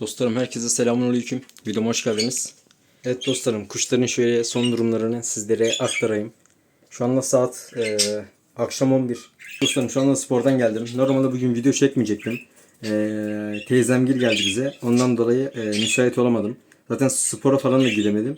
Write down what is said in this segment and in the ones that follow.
Dostlarım herkese selamünaleyküm. Videoma hoş geldiniz. Evet dostlarım kuşların şöyle son durumlarını sizlere aktarayım. Şu anda saat e, akşam 11. Dostlarım şu anda spordan geldim. Normalde bugün video çekmeyecektim. E, teyzemgil geldi bize. Ondan dolayı e, müsait olamadım. Zaten spora falan da gidemedim.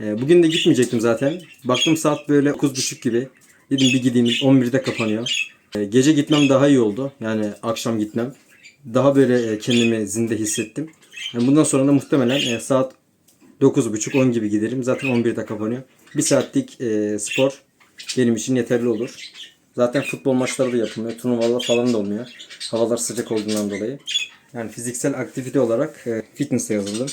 E, bugün de gitmeyecektim zaten. Baktım saat böyle 9.30 gibi. Dedim bir gideyim 11'de kapanıyor. E, gece gitmem daha iyi oldu. Yani akşam gitmem daha böyle e, kendimi zinde hissettim. Yani bundan sonra da muhtemelen e, saat 9.30-10 gibi giderim. Zaten 11'de kapanıyor. Bir saatlik e, spor benim için yeterli olur. Zaten futbol maçları da yapılmıyor. Turnuvalar falan da olmuyor. Havalar sıcak olduğundan dolayı. Yani fiziksel aktivite olarak fitness'e yazıldım.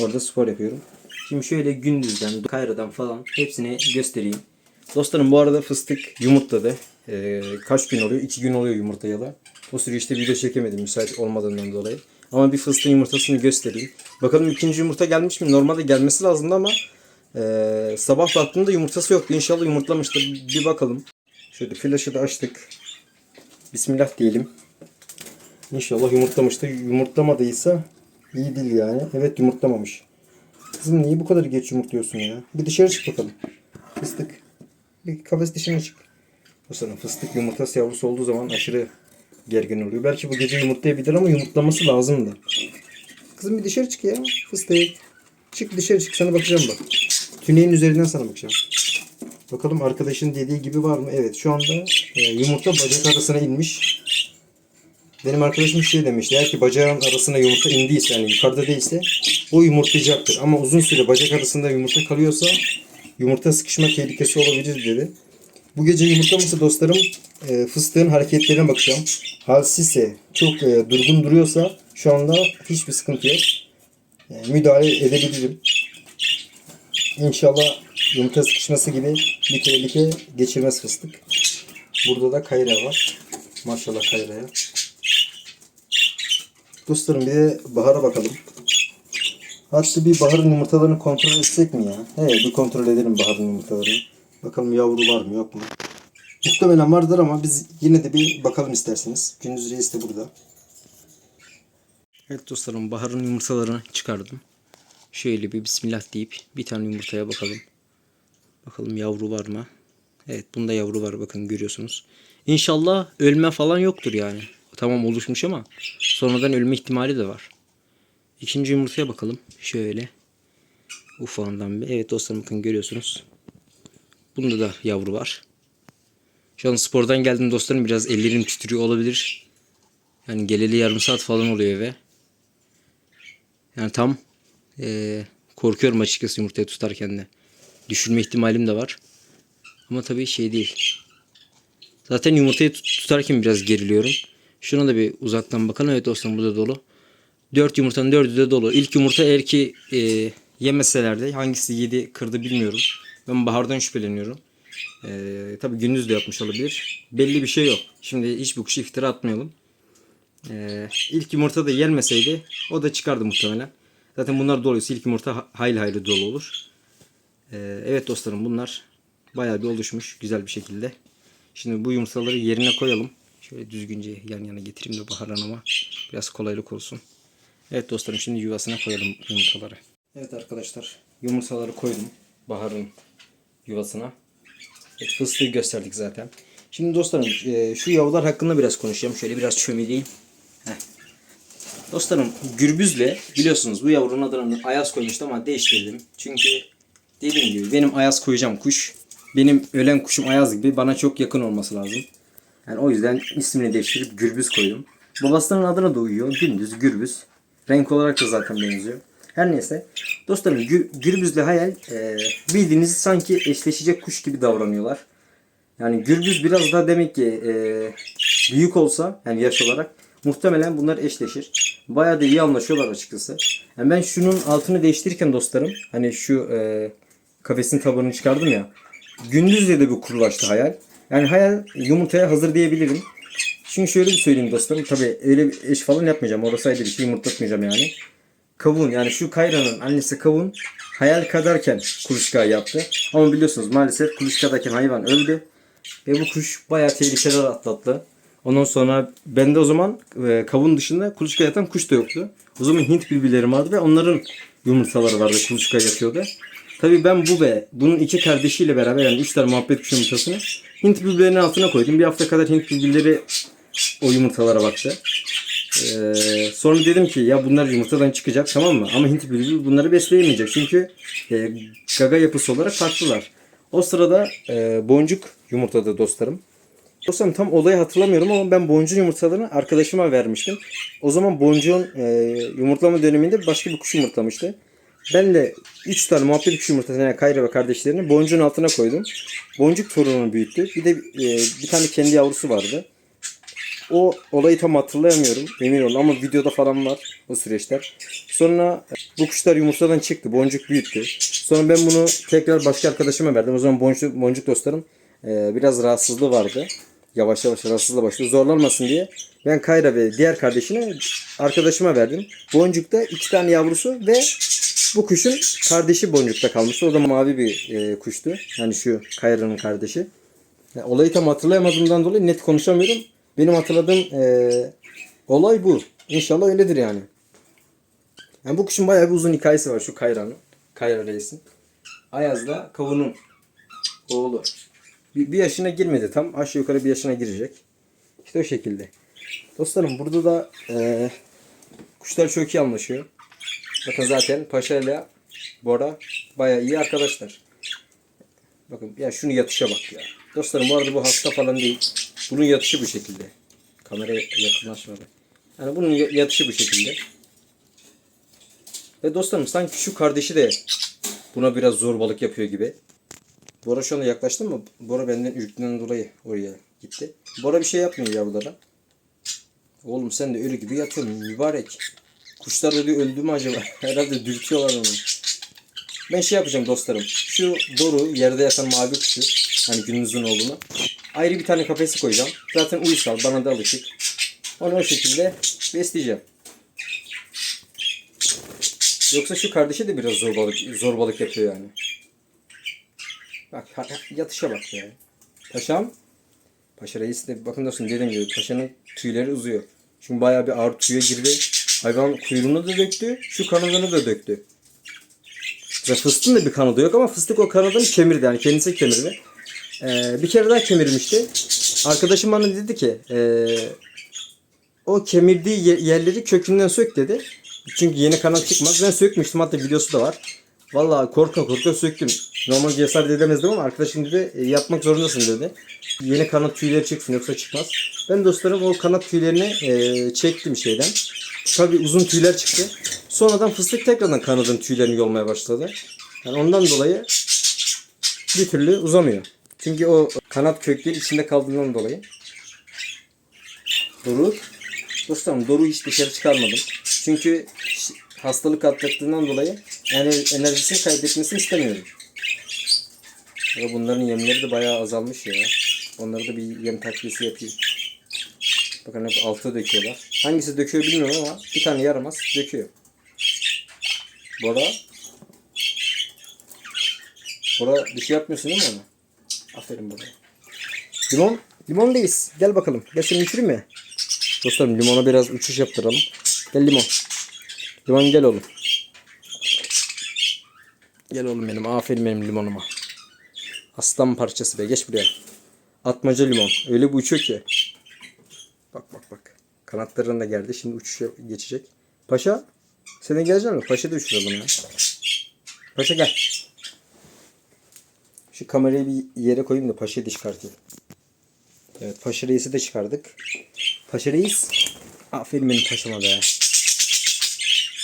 Orada spor yapıyorum. Şimdi şöyle gündüzden, Kayra'dan falan hepsini göstereyim. Dostlarım bu arada fıstık yumurtladı. Ee, kaç gün oluyor? 2 gün oluyor yumurtayalı. O süreçte video çekemedim müsait olmadığından dolayı. Ama bir fıstığın yumurtasını göstereyim. Bakalım ikinci yumurta gelmiş mi? Normalde gelmesi lazımdı ama e, sabah baktığımda yumurtası yoktu. İnşallah yumurtlamıştır. Bir bakalım. Şöyle flaşı da açtık. Bismillah diyelim. İnşallah yumurtlamıştır. Yumurtlamadıysa iyi değil yani. Evet yumurtlamamış. Kızım niye bu kadar geç yumurtluyorsun ya? Bir dışarı çık bakalım. Fıstık. Bir kafes dışına çık. O sana fıstık yumurtası yavrusu olduğu zaman aşırı gergin oluyor. Belki bu gece yumurtlayabilir ama yumurtlaması lazım da. Kızım bir dışarı çık ya. Fıstık. Çık dışarı çık sana bakacağım bak. Tüneyin üzerinden sana bakacağım. Bakalım arkadaşın dediği gibi var mı? Evet şu anda e, yumurta bacak arasına inmiş. Benim arkadaşım şey demiş. Eğer ki bacağın arasına yumurta indiyse yani yukarıda değilse o yumurtlayacaktır. Ama uzun süre bacak arasında yumurta kalıyorsa yumurta sıkışma tehlikesi olabilir dedi. Bu gece yumurtlaması dostlarım e, fıstığın hareketlerine bakacağım. Halsizse çok e, durgun duruyorsa şu anda hiçbir sıkıntı yok. E, müdahale edebilirim. İnşallah yumurta sıkışması gibi bir tehlike geçirmez fıstık. Burada da kayra var. Maşallah kayraya. Dostlarım bir de bahara bakalım. Hatta bir baharın yumurtalarını kontrol etsek mi ya? Evet bir kontrol edelim baharın yumurtalarını. Bakalım yavru var mı yok mu? Muhtemelen vardır ama biz yine de bir bakalım isterseniz. Gündüz Reis de burada. Evet dostlarım baharın yumurtalarını çıkardım. Şöyle bir bismillah deyip bir tane yumurtaya bakalım. Bakalım yavru var mı? Evet bunda yavru var bakın görüyorsunuz. İnşallah ölme falan yoktur yani. Tamam oluşmuş ama sonradan ölme ihtimali de var. İkinci yumurtaya bakalım. Şöyle. Ufağından bir. Evet dostlarım bakın görüyorsunuz. Bunda da yavru var. Şu an spordan geldim dostlarım biraz ellerim titriyor olabilir. Yani geleli yarım saat falan oluyor eve. Yani tam eee, korkuyorum açıkçası yumurtayı tutarken de. Düşürme ihtimalim de var. Ama tabii şey değil. Zaten yumurtayı tut- tutarken biraz geriliyorum. Şuna da bir uzaktan bakalım. Evet dostlarım bu da dolu. 4 yumurtanın 4'ü de dolu. İlk yumurta eğer ki eee yemeselerdi hangisi yedi kırdı bilmiyorum. Ben bahardan şüpheleniyorum. Ee, tabii gündüz de yapmış olabilir. Belli bir şey yok. Şimdi hiç bu kuşu iftira atmayalım. Ee, ilk yumurta da yenmeseydi o da çıkardı muhtemelen. Zaten bunlar doluysa ilk yumurta ha- hayli hayli dolu olur. Ee, evet dostlarım bunlar bayağı bir oluşmuş güzel bir şekilde. Şimdi bu yumurtaları yerine koyalım. Şöyle düzgünce yan yana getireyim de Bahar Hanım'a biraz kolaylık olsun. Evet dostlarım şimdi yuvasına koyalım yumurtaları. Evet arkadaşlar yumurtaları koydum Bahar'ın yuvasına. Evet, fıstığı gösterdik zaten. Şimdi dostlarım e, şu yavrular hakkında biraz konuşacağım. Şöyle biraz çömeleyim. Heh. Dostlarım gürbüzle biliyorsunuz bu yavrunun adını Ayaz koymuştum ama değiştirdim. Çünkü dediğim gibi benim Ayaz koyacağım kuş. Benim ölen kuşum Ayaz gibi bana çok yakın olması lazım. Yani o yüzden ismini değiştirip Gürbüz koydum. Babasının adına da uyuyor. Gündüz Gürbüz. Renk olarak da zaten benziyor. Her neyse. Dostlarım Gür, Gürbüz'le Hayal e, bildiğiniz sanki eşleşecek kuş gibi davranıyorlar. Yani Gürbüz biraz daha demek ki e, büyük olsa yani yaş olarak muhtemelen bunlar eşleşir. Bayağı da iyi anlaşıyorlar açıkçası. Yani ben şunun altını değiştirirken dostlarım hani şu e, kafesin tabanını çıkardım ya. Gündüzle de bir kurulaştı hayal. Yani hayal yumurtaya hazır diyebilirim. Şimdi şöyle bir söyleyeyim dostlarım. Tabii öyle bir eş falan yapmayacağım. Orası ayrı bir şey yumurtlatmayacağım yani. Kavun yani şu Kayra'nın annesi Kavun hayal kadarken kuluçka yaptı. Ama biliyorsunuz maalesef kuluçkadayken hayvan öldü. Ve bu kuş bayağı tehlikeler atlattı. Ondan sonra bende o zaman e, kavun dışında kuluçka yatan kuş da yoktu. O zaman Hint bülbüllerim vardı ve onların yumurtaları vardı. Kuluçka yatıyordu. Tabii ben bu ve bunun iki kardeşiyle beraber yani üç tane muhabbet kuşu yumurtasını Hint bülbüllerinin altına koydum. Bir hafta kadar Hint bülbülleri o yumurtalara baktı. Ee, sonra dedim ki ya bunlar yumurtadan çıkacak tamam mı? Ama Hint bülbül bunları besleyemeyecek. Çünkü e, gaga yapısı olarak farklılar. O sırada e, boncuk yumurtladı dostlarım. Dostlarım tam olayı hatırlamıyorum ama ben boncuğun yumurtalarını arkadaşıma vermiştim. O zaman boncuğun e, yumurtlama döneminde başka bir kuş yumurtlamıştı. Ben de 3 tane muhabbet kuş yumurtasını yani Kayra ve kardeşlerini boncuğun altına koydum. Boncuk torununu büyüttü. Bir de e, bir tane kendi yavrusu vardı. O olayı tam hatırlayamıyorum. Emin olun ama videoda falan var o süreçler. Sonra bu kuşlar yumurtadan çıktı. Boncuk büyüttü. Sonra ben bunu tekrar başka arkadaşıma verdim. O zaman boncuk, boncuk dostlarım e, biraz rahatsızlığı vardı. Yavaş yavaş rahatsızlığa başladı. Zorlanmasın diye ben Kayra ve diğer kardeşine arkadaşıma verdim. Boncukta iki tane yavrusu ve bu kuşun kardeşi boncukta kalmıştı. O da mavi bir e, kuştu. Yani şu Kayra'nın kardeşi. Yani olayı tam hatırlayamadığımdan dolayı net konuşamıyorum. Benim hatırladığım eee, olay bu. İnşallah öyledir yani. Yani bu kuşun bayağı bir uzun hikayesi var şu Kayra'nın. Kayra Reis'in. Ayaz'da kavunun oğlu. Bir, bir yaşına girmedi tam. Aşağı yukarı bir yaşına girecek. İşte o şekilde. Dostlarım burada da eee, kuşlar çok iyi anlaşıyor. Bakın zaten Paşa ile Bora bayağı iyi arkadaşlar. Bakın ya şunu yatışa bak ya. Dostlarım bu arada bu hasta falan değil. Bunun yatışı bu şekilde. Kameraya yakınlaşmadı. Yani bunun ya- yatışı bu şekilde. Ve dostlarım sanki şu kardeşi de buna biraz zorbalık yapıyor gibi. Bora şu anda yaklaştı mı? Bora benden ürktüğünden dolayı oraya gitti. Bora bir şey yapmıyor yavrulara. Oğlum sen de ölü gibi yatıyorsun mübarek. Kuşlar da diyor öldü mü acaba? Herhalde dürtüyorlar onu. Ben şey yapacağım dostlarım. Şu Doru yerde yatan mavi kuşu. Hani gününüzün oğlunu. Ayrı bir tane kafesi koyacağım. Zaten uysal bana da alışık. Onu o şekilde besleyeceğim. Yoksa şu kardeşi de biraz zorbalık zorbalık yapıyor yani. Bak yatışa bak ya. Paşam. Paşa reis de bakın dostum dediğim gibi paşanın tüyleri uzuyor. Şimdi bayağı bir ağır tüye girdi. Hayvan kuyruğunu da döktü. Şu kanadını da döktü. Ve fıstığın da bir kanadı yok ama fıstık o kanadını kemirdi yani kendisi kemirdi. Ee, bir kere daha kemirmişti. Arkadaşım bana dedi ki ee, o kemirdiği ye- yerleri kökünden sök dedi. Çünkü yeni kanat çıkmaz. Ben sökmüştüm hatta videosu da var. Vallahi korka korka söktüm. Normal cesaret edemezdim ama arkadaşım dedi "E, yapmak zorundasın dedi. Yeni kanat tüyleri çıksın yoksa çıkmaz. Ben dostlarım o kanat tüylerini ee, çektim şeyden. Tabii uzun tüyler çıktı. Sonradan fıstık tekrardan kanadın tüylerini yolmaya başladı. Yani ondan dolayı bir türlü uzamıyor. Çünkü o kanat kökleri içinde kaldığından dolayı. Doru. Dostlarım Doru hiç dışarı çıkarmadım. Çünkü hastalık atlattığından dolayı enerjisini kaybetmesini istemiyorum. Ya bunların yemleri de bayağı azalmış ya. Onları da bir yem takviyesi yapayım. Bakın hep alta döküyorlar. Hangisi döküyor bilmiyorum ama bir tane yaramaz döküyor. Bora. Bora bir şey yapmıyorsun değil mi ona? Aferin Bora. Limon. Limon reis. Gel bakalım. Gel seni uçurayım mı? Dostlarım limona biraz uçuş yaptıralım. Gel limon. Limon gel oğlum. Gel oğlum benim. Aferin benim limonuma. Aslan parçası be. Geç buraya. Atmaca limon. Öyle bir uçuyor ki. Bak bak bak. Kanatlarına geldi. Şimdi uçuşa geçecek. Paşa. Senin gelecek mi? Paşa da uçuralım ya. Paşa gel. Şu kamerayı bir yere koyayım da paşayı da çıkartayım. Evet paşa reisi de çıkardık. Paşa reis. Aferin benim paşama be.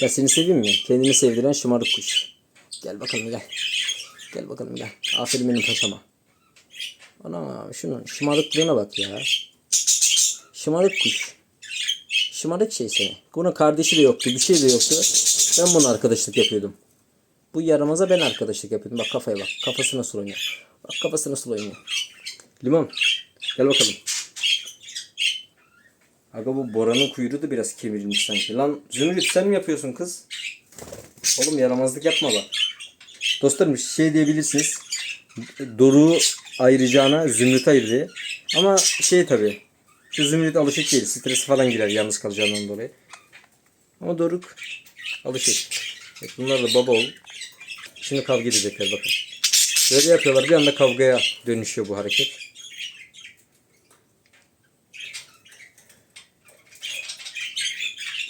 Ya seni seveyim mi? Kendini sevdiren şımarık kuş. Gel bakalım gel. Gel bakalım gel. Aferin benim paşama. Ana şunun şımarıklığına bak ya. Şımarık kuş. Şımarık şey seni. Bunun kardeşi de yoktu. Bir şey de yoktu. Ben bunun arkadaşlık yapıyordum. Bu yaramaza ben arkadaşlık yapıyordum. Bak kafaya bak. Kafası nasıl oynuyor. Bak kafası nasıl oynuyor. Limon. Gel bakalım. Aga bu Bora'nın kuyruğu da biraz kemirilmiş sanki. Lan Zümrüt sen mi yapıyorsun kız? Oğlum yaramazlık yapma bak. Dostlarım şey diyebilirsiniz. Doru ayıracağına Zümrüt ayırdı. Ama şey tabi. Şu Zümrüt alışık değil. Stresi falan girer yalnız kalacağından dolayı. Ama Doruk alışır. Evet, bunlar da baba oğul. Şimdi kavga edecekler bakın. Böyle yapıyorlar bir anda kavgaya dönüşüyor bu hareket.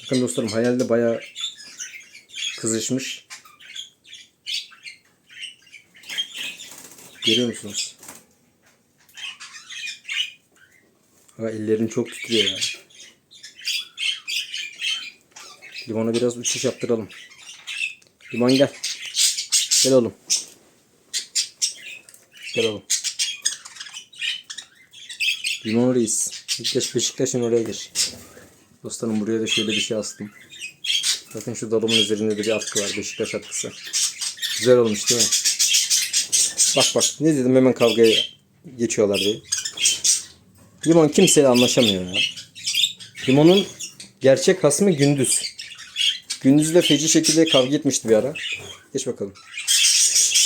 Bakın dostlarım hayalde bayağı kızışmış. Görüyor musunuz? Ha, ellerim çok titriyor ya. Limona biraz uçuş yaptıralım. Limon gel. Gel oğlum. Gel oğlum. Limon reis. Beşiktaş Beşiktaş'ın oraya gir. Dostlarım buraya da şöyle bir şey astım. Bakın şu dalımın üzerinde de bir atkı var. Beşiktaş atkısı. Güzel olmuş değil mi? Bak bak ne dedim hemen kavgaya geçiyorlar diye. Limon kimseyle anlaşamıyor ya. Limon'un gerçek hasmı Gündüz. Gündüzle feci şekilde kavga etmişti bir ara. Geç bakalım.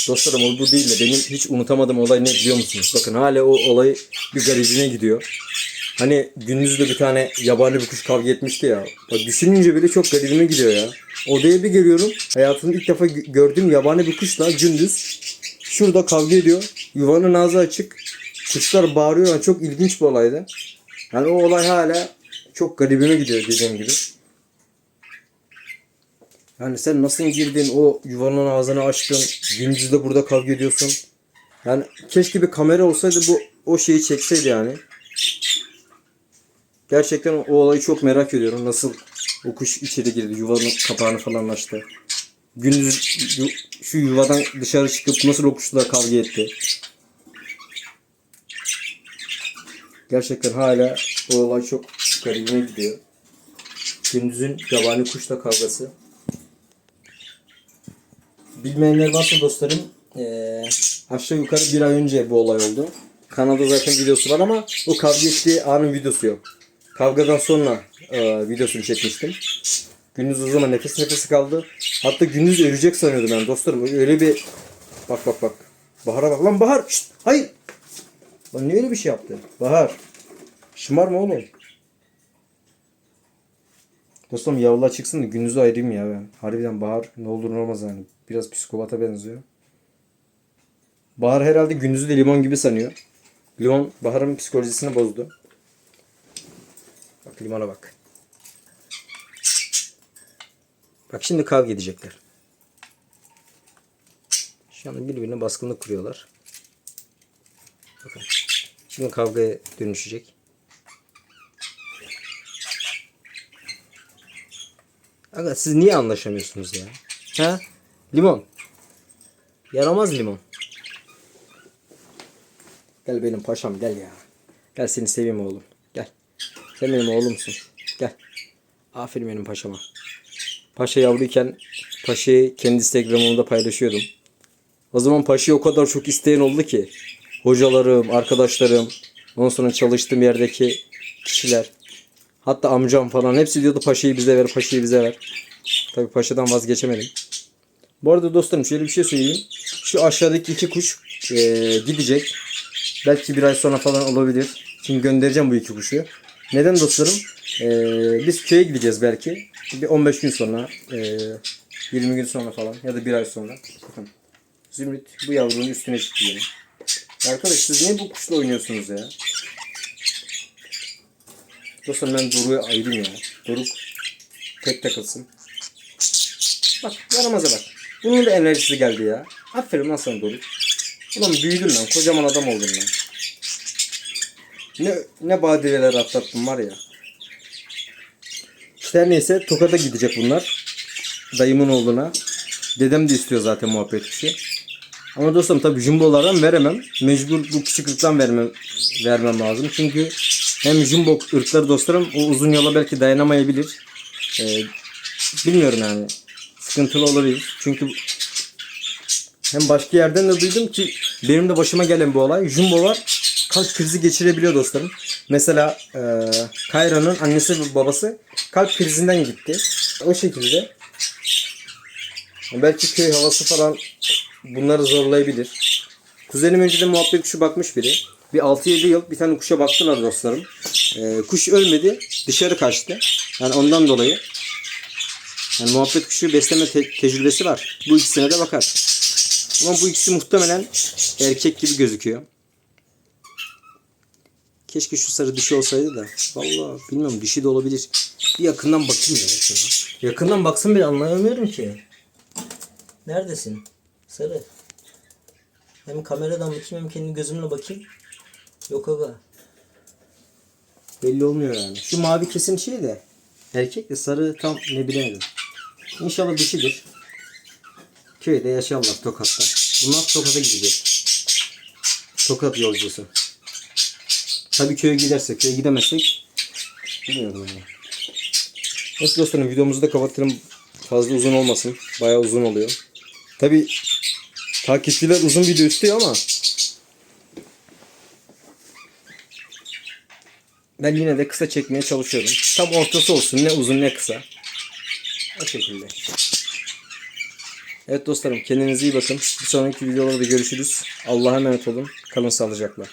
Dostlarım o bu değil de benim hiç unutamadığım olay ne biliyor musunuz? Bakın hala o olay bir garibine gidiyor. Hani gündüzde bir tane yabani bir kuş kavga etmişti ya. Bak düşününce bile çok garibime gidiyor ya. Odaya bir geliyorum. Hayatımda ilk defa gö- gördüğüm yabani bir kuşla gündüz şurada kavga ediyor. Yuvanın ağzı açık. Kuşlar bağırıyor. Yani çok ilginç bir olaydı. Yani o olay hala çok garibime gidiyor dediğim gibi. Yani sen nasıl girdin o yuvanın ağzını açtın. Gündüz de burada kavga ediyorsun. Yani keşke bir kamera olsaydı bu o şeyi çekseydi yani. Gerçekten o olayı çok merak ediyorum. Nasıl o kuş içeri girdi, yuvanın kapağını falan açtı. Gündüz şu yuvadan dışarı çıkıp nasıl o kuşla kavga etti. Gerçekten hala o olay çok garibime gidiyor. Gündüzün yabani kuşla kavgası. Bilmeyenler varsa dostlarım eee, aşağı yukarı bir ay önce bu olay oldu. Kanalda zaten videosu var ama o kavga ettiği anın videosu yok. Kavgadan sonra eee, videosunu çekmiştim. Gündüz o zaman nefes nefesi kaldı. Hatta gündüz ölecek sanıyordum ben dostlarım. Öyle bir... Bak bak bak. Bahar'a bak. Lan Bahar! Şşt, hayır! Lan niye öyle bir şey yaptı? Bahar! Şımarma oğlum. Dostum yavrular çıksın da gündüzü ayırayım ya ben. Harbiden Bahar ne olur ne olmaz yani. Biraz psikopata benziyor. Bahar herhalde gündüzü de limon gibi sanıyor. Limon Bahar'ın psikolojisini bozdu. Bak limona bak. Bak şimdi kavga edecekler. Şu anda birbirine baskınlık kuruyorlar. Bakın. Şimdi kavgaya dönüşecek. Aga siz niye anlaşamıyorsunuz ya? Ha? Limon. Yaramaz limon. Gel benim paşam gel ya. Gel seni seveyim oğlum. Gel. Sen benim oğlumsun. Gel. Aferin benim paşama. Paşa yavruyken Paşa'yı kendi Instagram'ımda paylaşıyordum. O zaman Paşa'yı o kadar çok isteyen oldu ki. Hocalarım, arkadaşlarım, ondan sonra çalıştığım yerdeki kişiler. Hatta amcam falan hepsi diyordu Paşa'yı bize ver, Paşa'yı bize ver. Tabii Paşa'dan vazgeçemedim. Bu arada dostlarım şöyle bir şey söyleyeyim. Şu aşağıdaki iki kuş eee, gidecek. Belki bir ay sonra falan olabilir. Şimdi göndereceğim bu iki kuşu. Neden dostlarım? Eee, biz köye gideceğiz belki. Bir 15 gün sonra, eee, 20 gün sonra falan ya da bir ay sonra. Bakın. Zümrüt bu yavrunun üstüne çıktı yine. Arkadaş siz niye bu kuşla oynuyorsunuz ya? Dostlarım ben Doruk'u ayırayım ya. Doruk tek takılsın. Bak yaramaza bak. Bunun da enerjisi geldi ya. Aferin lan sana Doruk. Ulan büyüdün lan. Kocaman adam oldun lan. Ne, ne badireler atlattım var ya. İşte neyse Tokat'a gidecek bunlar. Dayımın oğluna. Dedem de istiyor zaten muhabbet kuşu. Ama dostum tabii jumbolardan veremem. Mecbur bu küçük ırktan vermem, vermem lazım. Çünkü hem jumbo ırkları dostlarım o uzun yola belki dayanamayabilir. Ee, bilmiyorum yani. Sıkıntılı olabilir. Çünkü hem başka yerden de duydum ki benim de başıma gelen bu olay. Jumbolar kalp krizi geçirebiliyor dostlarım. Mesela e, Kayra'nın annesi ve babası kalp krizinden gitti. O şekilde belki köy havası falan bunları zorlayabilir. Kuzenim önceden muhabbet kuşu bakmış biri. Bir 6-7 yıl bir tane kuşa baktılar dostlarım. E, kuş ölmedi. Dışarı kaçtı. Yani ondan dolayı Yani muhabbet kuşu besleme te- tecrübesi var. Bu ikisine de bakar. Ama bu ikisi muhtemelen erkek gibi gözüküyor. Keşke şu sarı dişi olsaydı da. Vallahi bilmiyorum dişi de olabilir. Bir yakından bakayım ya şuna. Yakından baksın bile anlayamıyorum ki. Neredesin? Sarı. Hem kameradan bakayım hem kendi gözümle bakayım. Yok aga. Belli olmuyor yani. Şu mavi kesin şey de. Erkek de sarı tam ne bilemedim. İnşallah dişidir. Köyde yaşarlar Tokat'ta. Bunlar Tokat'a gidecek. Tokat yolcusu. Tabii köye gidersek, köye gidemezsek bilmiyorum yani. Neyse dostlarım videomuzu da kapatırım. Fazla uzun olmasın. Bayağı uzun oluyor. Tabii takipçiler uzun video istiyor ama ben yine de kısa çekmeye çalışıyorum. Tam ortası olsun. Ne uzun ne kısa. O şekilde. Evet dostlarım kendinize iyi bakın. Bir sonraki videolarda görüşürüz. Allah'a emanet olun. Kalın sağlıcakla.